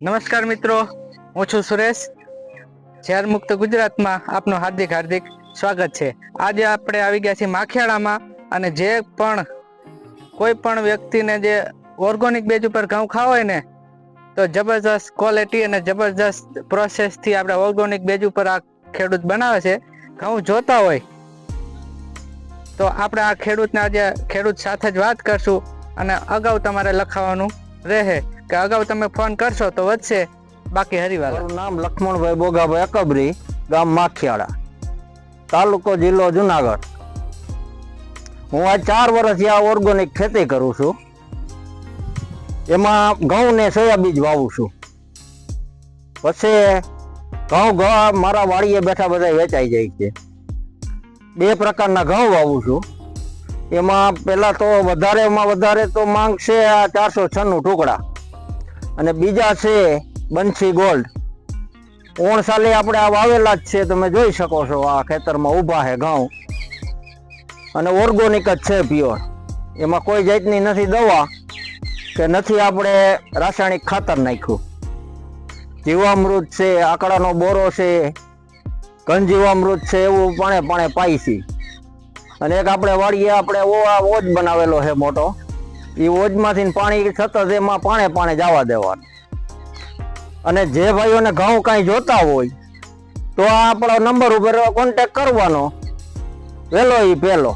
નમસ્કાર મિત્રો, હું છું સુરેશ. ઝેર મુક્ત ગુજરાતમાં આપનું હાર્દિક હાર્દિક સ્વાગત છે. આજે આપણે આવી ગયા છીએ માખિયાળામાં અને જે પણ કોઈ પણ વ્યક્તિને જે ઓર્ગોનિક બેજ ઉપર ઘઉં ખાવ હોય ને, તો જબરજસ્ત ક્વોલિટી અને જબરજસ્ત પ્રોસેસથી આપણે ઓર્ગોનિક બેજ ઉપર આ ખેડૂત બનાવે છે. ઘઉં જોતા હોય, તો આપણે આ ખેડૂતને આજે ખેડૂત સાથે જ વાત કરશું અને અગાઉ તમારે લખાવાનું રહે. કે અગાઉ તમે ફોન કરશો તો વધશે. બાકી હરિવાલા. નામ લક્ષ્મણભાઈ બોગાભાઈ અકબરી, ગામ માખિયાળા, તાલુકો જિલ્લો જુનાગઢ. હું આ ચાર વર્ષથી આ ઓર્ગોનિક ખેતી કરું છું. એમાં ઘઉં ને સોયાબીજ વાવું છું. પછી ઘઉં ઘઉં મારા વાડીએ બેઠા બધા વેચાઈ જાય છે. બે પ્રકારના ઘઉં વાવું છું. એમાં પેલા તો વધારેમાં વધારે તો માંગ છે આ ચારસો છન્નું ટુકડા. અને બીજા છે બંસી ગોલ્ડ. ઓણ સાલે આપણે આ વાવેલા જ છે, તમે જોઈ શકો છો, આ ખેતરમાં ઊભા છે ઘઉં. અને ઓર્ગોનિક જ છે પ્યોર એમાં કોઈ જાતની નથી દવા કે નથી આપણે રાસાયણિક ખાતર નાખ્યું. જીવામૃત છે, આકડાનો બોરો છે, ઘનજીવામૃત છે, એવું પાણે પાણે પાઈસી અને એક આપણે વાળીએ આપણે ઓ આ ઓજ બનાવેલો છે મોટો. એ ઓજમાંથી પાણી સતત એમાં પાણે પાણે જવા દેવાનું. અને જે ભાઈઓને ઘઉં કાંઈ જોતા હોય, તો આ આપણો નંબર ઉપર કોન્ટેક કરવાનો. વહેલો એ પહેલો